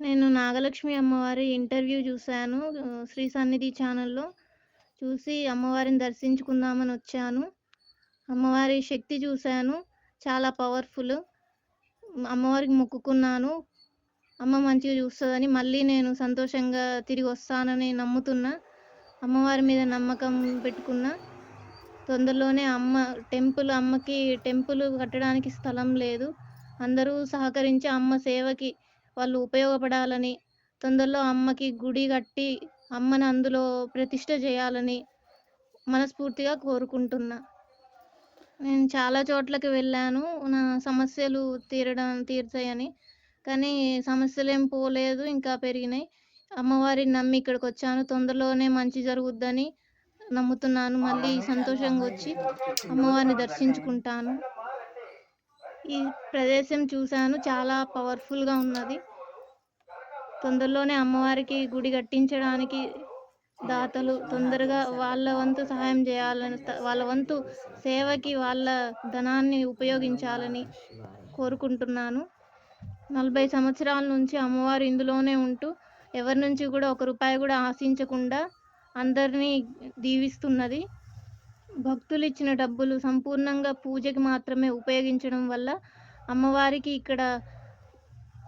నేను నాగలక్ష్మి అమ్మవారి ఇంటర్వ్యూ చూశాను శ్రీ సన్నిధి ఛానల్లో. చూసి అమ్మవారిని దర్శించుకుందామని వచ్చాను. అమ్మవారి శక్తి చూశాను చాలా పవర్ఫుల్. అమ్మవారికి మొక్కుకున్నాను. అమ్మ మంచిగా చూస్తుందని మళ్ళీ నేను సంతోషంగా తిరిగి వస్తానని నమ్ముతున్నా. అమ్మవారి మీద నమ్మకం పెట్టుకున్నా. తొందరలోనే అమ్మ టెంపుల్ అమ్మకి టెంపుల్ కట్టడానికి స్థలం లేదు. అందరూ సహకరించి అమ్మ సేవకి వాళ్ళు ఉపయోగపడాలని తొందరలో అమ్మకి గుడి కట్టి అమ్మని అందులో ప్రతిష్ట చేయాలని మనస్ఫూర్తిగా కోరుకుంటున్నా. నేను చాలా చోట్లకి వెళ్ళాను. నా సమస్యలు తీరడం తీర్చాయని. కానీ సమస్యలు ఏం పోలేదు ఇంకా పెరిగినాయి. అమ్మవారిని నమ్మి ఇక్కడికి వచ్చాను తొందరలోనే మంచి జరుగుద్దని నమ్ముతున్నాను. మళ్ళీ సంతోషంగా వచ్చి అమ్మవారిని దర్శించుకుంటాను. ఈ ప్రదేశం చూశాను. చాలా పవర్ఫుల్గా ఉన్నది. తొందరలోనే అమ్మవారికి గుడి కట్టించడానికి దాతలు తొందరగా వాళ్ళ వంతు సహాయం చేయాలని వాళ్ళ వంతు సేవకి వాళ్ళ ధనాన్ని ఉపయోగించాలని కోరుకుంటున్నాను. నలభై సంవత్సరాల నుంచి అమ్మవారు ఇందులోనే ఉంటూ ఎవరి నుంచి కూడా ఒక రూపాయి కూడా ఆశించకుండా అందరినీ దీవిస్తున్నది. భక్తులు ఇచ్చిన డబ్బులు సంపూర్ణంగా పూజకి మాత్రమే ఉపయోగించడం వల్ల అమ్మవారికి ఇక్కడ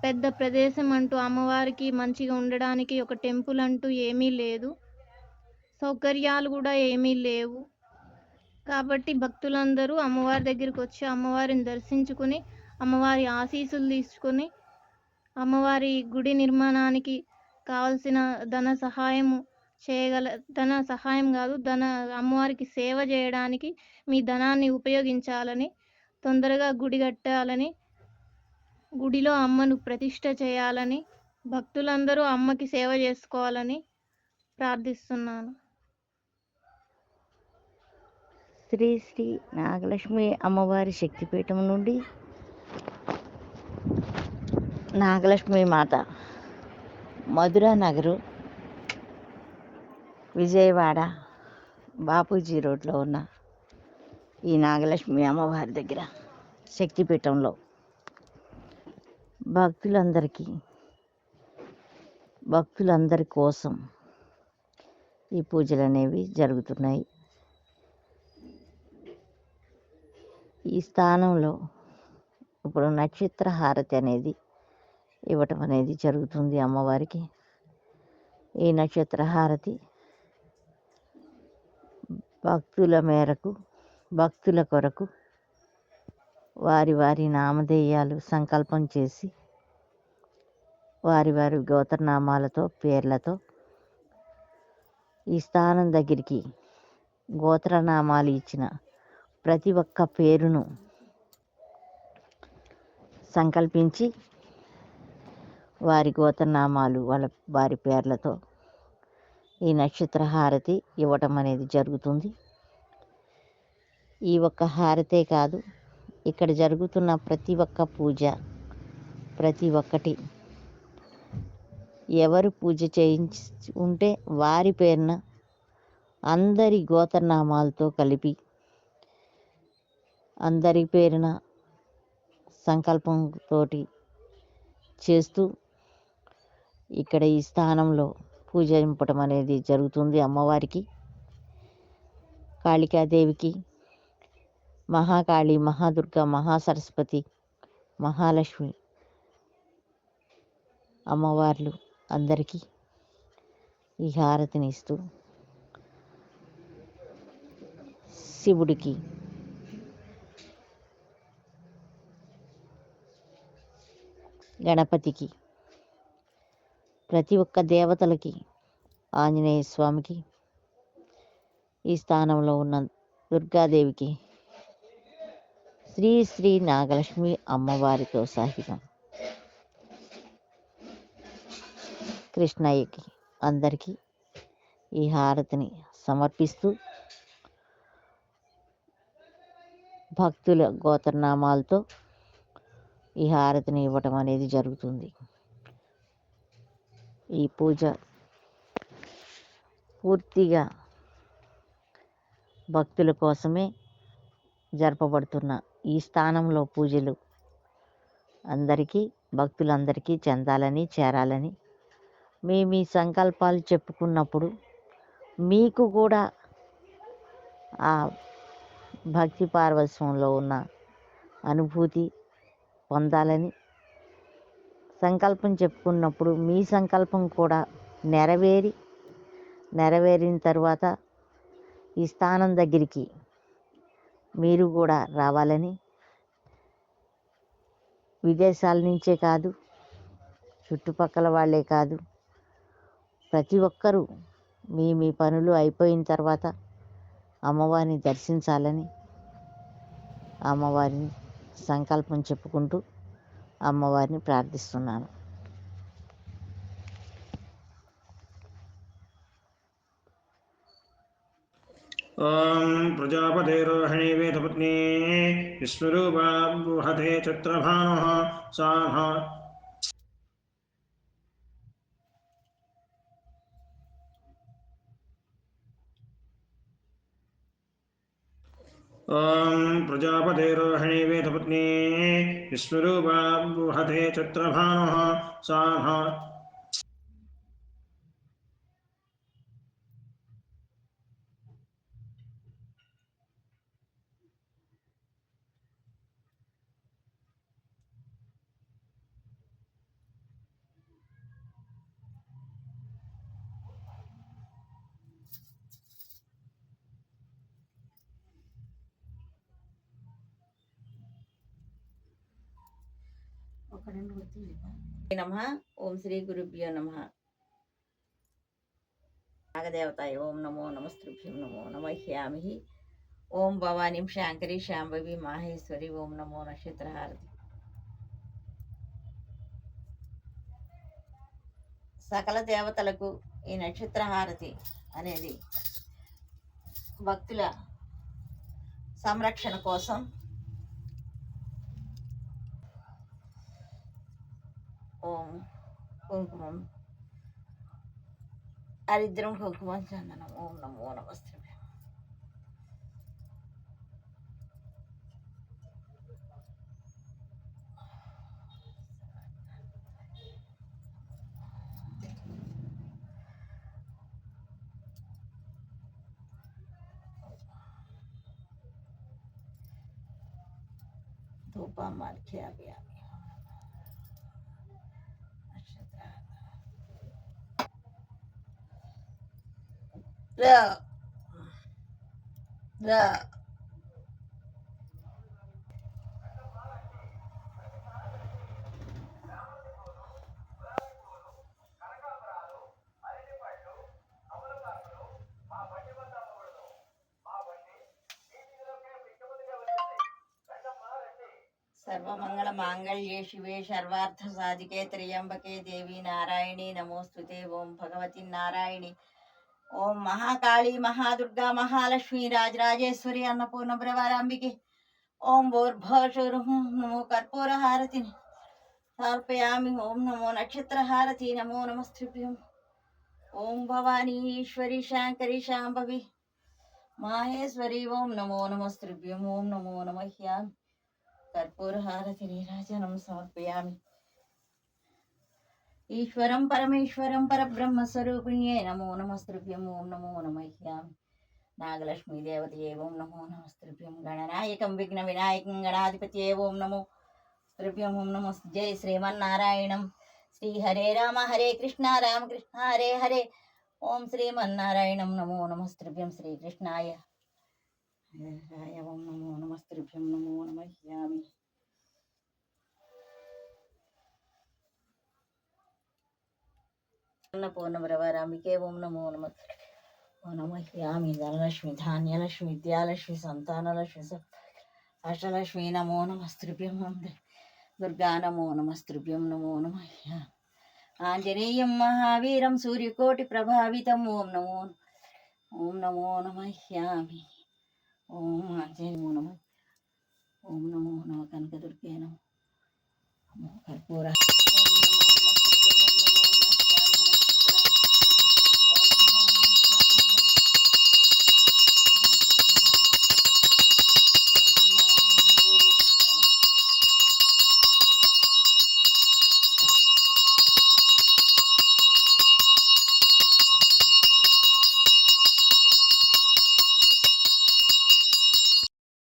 పెద్ద ప్రదేశం అంటూ అమ్మవారికి మంచిగా ఉండడానికి ఒక టెంపుల్ అంటూ ఏమీ లేదు. సౌకర్యాలు కూడా ఏమీ లేవు. కాబట్టి భక్తులందరూ అమ్మవారి దగ్గరికి వచ్చి అమ్మవారిని దర్శించుకుని అమ్మవారి ఆశీస్సులు తీసుకొని అమ్మవారి గుడి నిర్మాణానికి కావలసిన ధన సహాయము చేయగల ధన సహాయం కాదు. ధన అమ్మవారికి సేవ చేయడానికి మీ ధనాన్ని ఉపయోగించాలని తొందరగా గుడి కట్టాలని గుడిలో అమ్మను ప్రతిష్ట చేయాలని భక్తులందరూ అమ్మకి సేవ చేసుకోవాలని ప్రార్థిస్తున్నాను. శ్రీ శ్రీ నాగలక్ష్మి అమ్మవారి శక్తిపీఠం నుండి నాగలక్ష్మి మాత మధురా నగరు విజయవాడ బాపూజీ రోడ్లో ఉన్న ఈ నాగలక్ష్మి అమ్మవారి దగ్గర శక్తిపీఠంలో భక్తులందరికీ భక్తులందరి కోసం ఈ పూజలు అనేవి జరుగుతున్నాయి. ఈ స్థానంలో ఇప్పుడు నక్షత్ర హారతి అనేది ఇవ్వటం అనేది జరుగుతుంది అమ్మవారికి. ఈ నక్షత్ర హారతి భక్తుల మేరకు భక్తుల కొరకు వారి వారి నామధేయాలు సంకల్పం చేసి వారి వారి గోత్రనామాలతో పేర్లతో ఈ స్థానం దగ్గరికి గోత్రనామాలు ఇచ్చిన ప్రతి ఒక్క పేరును సంకల్పించి వారి గోత్రనామాలు వాళ్ళ వారి పేర్లతో ఈ నక్షత్ర హారతి ఇవ్వటం అనేది జరుగుతుంది. ఈ ఒక్క హారతే కాదు ఇక్కడ జరుగుతున్న ప్రతి ఒక్క పూజ ప్రతి ఒక్కటి ఎవరు పూజ చేయించి ఉంటే వారి పేరున అందరి గోత్రనామాలతో కలిపి అందరి పేరున సంకల్పంతో చేస్తూ ఇక్కడ ఈ స్థానంలో పూజింపటం అనేది జరుగుతుంది అమ్మవారికి కాళికాదేవికి మహాకాళి మహాదుర్గ మహాసరస్వతి మహాలక్ష్మి అమ్మవార్లు అందరికీ ఈ హారతిని ఇస్తూ శివుడికి గణపతికి ప్రతి ఒక్క దేవతలకి ఆంజనేయ స్వామికి ఈ స్థానంలో ఉన్న దుర్గాదేవికి శ్రీ శ్రీ నాగలక్ష్మి అమ్మవారితో సహితం కృష్ణయ్యకి అందరికీ ఈ హారతిని సమర్పిస్తూ భక్తుల గోత్రనామాలతో ఈ హారతిని ఇవ్వటం అనేది జరుగుతుంది. ఈ పూజ పూర్తిగా భక్తుల కోసమే జరపబడుతున్న ఈ స్థానంలో పూజలు. అందరికీ భక్తులందరికీ చెందాలని చేరాలని మీ మీ సంకల్పాలు చెప్పుకున్నప్పుడు మీకు కూడా ఆ భక్తి పార్వస్వంలో ఉన్న అనుభూతి పొందాలని సంకల్పం చెప్పుకున్నప్పుడు మీ సంకల్పం కూడా నెరవేరి నెరవేరిన తర్వాత ఈ స్థానం దగ్గరికి మీరు కూడా రావాలని విదేశాల నుంచే కాదు చుట్టుపక్కల వాళ్ళే కాదు ప్రతి ఒక్కరూ మీ మీ పనులు అయిపోయిన తర్వాత అమ్మవారిని దర్శించాలని అమ్మవారిని సంకల్పం చెప్పుకుంటూ అమ్మవారిని ప్రార్థిస్తున్నాను ॐ प्रजापतेर्वहणे वेदपत्नी विश्वरूपा बृहते चत्रभानुः सा ॐ प्रजापतेरोहिणी वेदपत्नी विश्वरूपा बृहते चत्रभानुः सा నమ ఓం శ్రీ గురుభ్యో నమ. నాగదేవతాయ ఓం నమో నమస్తృభ్యం నమో నమహ్యామి ఓం భవానీం శాంకరి శాంభవి మాహేశ్వరి ఓం నమో నక్షత్రహారతి. సకల దేవతలకు ఈ నక్షత్రహారతి అనేది భక్తుల సంరక్షణ కోసం ఓం కుంకుమం హరిద్రం కుంకుమం చందనం ఓం నమో నమస్తే ధూపమార్ఖ్యామి రా. రా. సర్వమంగళ మాంగళ్యే శివే సర్వార్థ సాధికే త్రియంబకే దేవి నారాయణి నమోస్తుతే ఓం భగవతి నారాయణి ఓం మహాకాళి మహాదుర్గా మహాలక్ష్మి రాజరాజేశ్వరి అన్నపూర్ణ బ్రవారాంబికి ఓం భూర్భవశురు నమో కర్పూర హారతిని సమర్పయామి ఓం నమో నక్షత్ర హారతి నమో నమస్త్రిభ్యం ఓం భవానీ ఈశ్వరి శాంకరి శాంభవి మాహేశ్వరి ఓం నమో నమస్త్రిభ్యం ఓం నమో నమహ్యామి కర్పూర హారతి నీరాజనం సమర్పయామి ఈశ్వరం పరమేశ్వరం పరబ్రహ్మ స్వరూపిణ్యే నమో నమస్తృభ్యం ఓం నమో నమహ్యాం నాగలక్ష్మీ దేవతయే ఓం నమో నమస్తృభ్యం గణనాయకం విఘ్న వినాయకం గణాధిపతి ఓం నమో స్తృభ్యం ఓం నమో జై శ్రీమన్నారాయణం. శ్రీ హరే రామ హరే కృష్ణ రామకృష్ణ హరే హరే. ఓం శ్రీమన్నారాయణం. నమో నమస్తృభ్యం శ్రీకృష్ణాయ ఓం నమో నమస్తృభ్యం నమో నమహ్యామి అన్నపూర్ణవరవరాంబికే ఓం నమో నమ. ఓ నమహ్యామి ధనలక్ష్మి ధాన్యలక్ష్మి విద్యాలక్ష్మి సంతానలక్ష్మి అష్టలక్ష్మి నమో నమస్తృభ్యం దుర్గా నమో నమస్తృభ్యం నమో నమహ్యామి ఆంజనేయం మహావీరం సూర్యకోటి ప్రభావితం. ఓం నమో ఓం నమో నమహ్యామి ఓం ఆంజనేయ నమ. ఓం నమో నమ. కనకదుర్గే నమో. కర్పూర